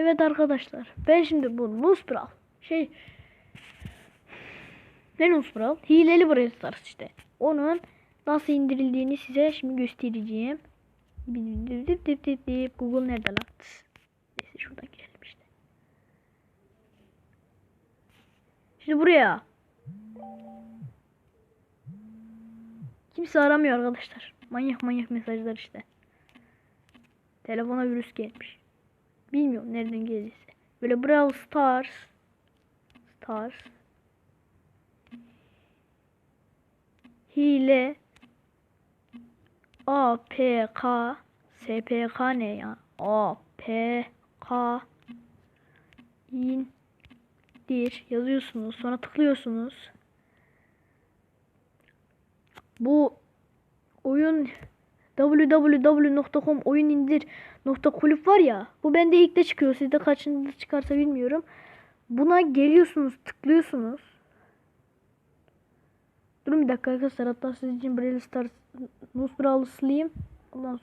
Evet arkadaşlar. Ben şimdi bu Nusbral şey ne Nusbral? Hileli Brawl Stars işte. Onun nasıl indirildiğini size şimdi göstereceğim. Dip dip dip dip. Google nerede lan? Neyse şuradan girelim işte. Şimdi buraya. Kimse aramıyor arkadaşlar. Manyak manyak mesajlar işte. Telefona virüs gelmiş. Bilmiyorum nereden geldiyse. Böyle Brawl Stars. Stars. Hile. A P K S P K ne ya? A P K indir yazıyorsunuz. Sonra tıklıyorsunuz. Bu oyun www.com oyun indir nokta kulüp var ya bu bende ilk de çıkıyor. Sizde kaçıncı çıkarsa bilmiyorum. Buna geliyorsunuz tıklıyorsunuz. Durun bir dakika arkadaşlar hatta sizin için Braille Stars Nus Brawl'ı sileyim ondan,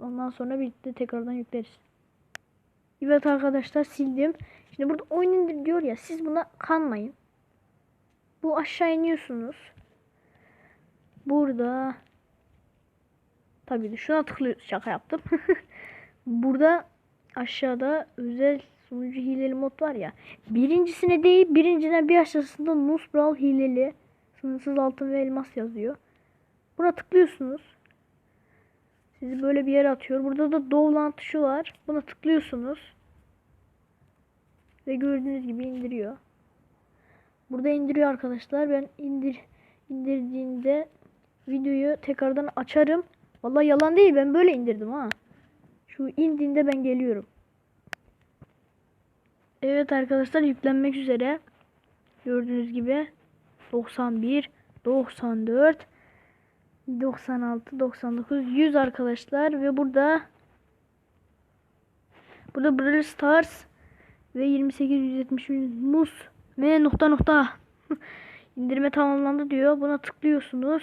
ondan sonra birlikte tekrardan yükleriz. Evet arkadaşlar sildim. Şimdi burada oyun indir diyor ya siz buna kanmayın. Bu aşağı iniyorsunuz. Burada Tabii şuna tıklıyor şaka yaptım. Burada aşağıda özel sunucu hileli mod var ya. Birincisine değil birinciden bir aşağısında Nusbral hileli sınırsız altın ve elmas yazıyor. Buna tıklıyorsunuz. Sizi böyle bir yere atıyor. Burada da Dovlan tuşu var. Buna tıklıyorsunuz. Ve gördüğünüz gibi indiriyor. Burada indiriyor arkadaşlar. Ben indir indirdiğinde videoyu tekrardan açarım. Vallahi yalan değil ben böyle indirdim ha. Şu indiğinde ben geliyorum. Evet arkadaşlar yüklenmek üzere. Gördüğünüz gibi 91, 94, 96, 99, 100 arkadaşlar ve burada burada Brawl Stars ve 28 170 mus ve nokta nokta indirme tamamlandı diyor. Buna tıklıyorsunuz.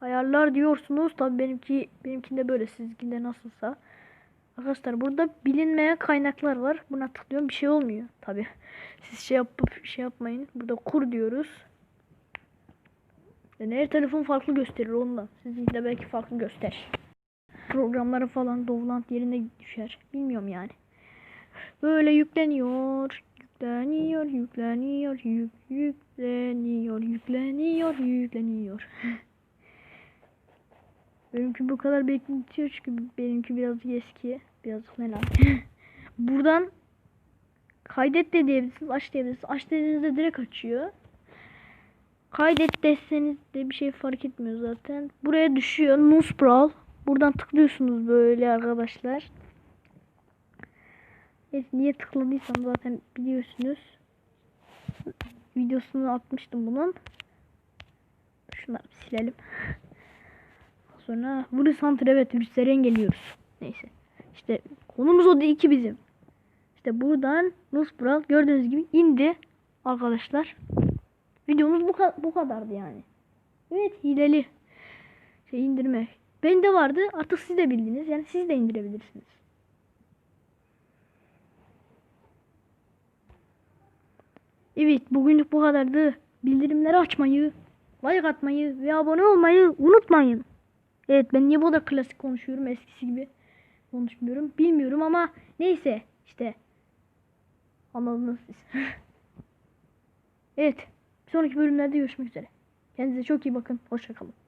Ayarlar diyorsunuz. Tabii benimki benimkinde böyle sizinkinde nasılsa. Arkadaşlar burada bilinmeyen kaynaklar var. Buna tıklıyorum bir şey olmuyor. Tabii. Siz şey yapıp şey yapmayın. Burada kur diyoruz. Yani her telefon farklı gösterir ondan. Sizinkinde belki farklı gösterir. Programları falan Dovlant yerine düşer. Bilmiyorum yani. Böyle yükleniyor. Yükleniyor, yükleniyor, yük, yükleniyor, yükleniyor, yükleniyor. Benimki bu kadar bekletiyor çünkü benimki birazcık eski. Birazcık ne lan. Buradan kaydet de diyebilirsiniz. Aç diyebilirsiniz. Aç dediğinizde direkt açıyor. Kaydet deseniz de bir şey fark etmiyor zaten. Buraya düşüyor. Nusbrawl. Buradan tıklıyorsunuz böyle arkadaşlar. Evet, niye tıkladıysam zaten biliyorsunuz. Videosunu atmıştım bunun. Şunları silelim. Sonra virüs hunter evet virüsleri engelliyoruz. Neyse. İşte konumuz o değil ki bizim. İşte buradan Nusbral gördüğünüz gibi indi arkadaşlar. Videomuz bu, ka bu kadardı yani. Evet hileli şey indirme. Bende vardı artık siz de bildiniz. Yani siz de indirebilirsiniz. Evet bugünlük bu kadardı. Bildirimleri açmayı, like atmayı ve abone olmayı unutmayın. Evet ben niye bu kadar klasik konuşuyorum eskisi gibi konuşmuyorum bilmiyorum ama neyse işte anladınız siz. evet sonraki bölümlerde görüşmek üzere. Kendinize çok iyi bakın. Hoşçakalın.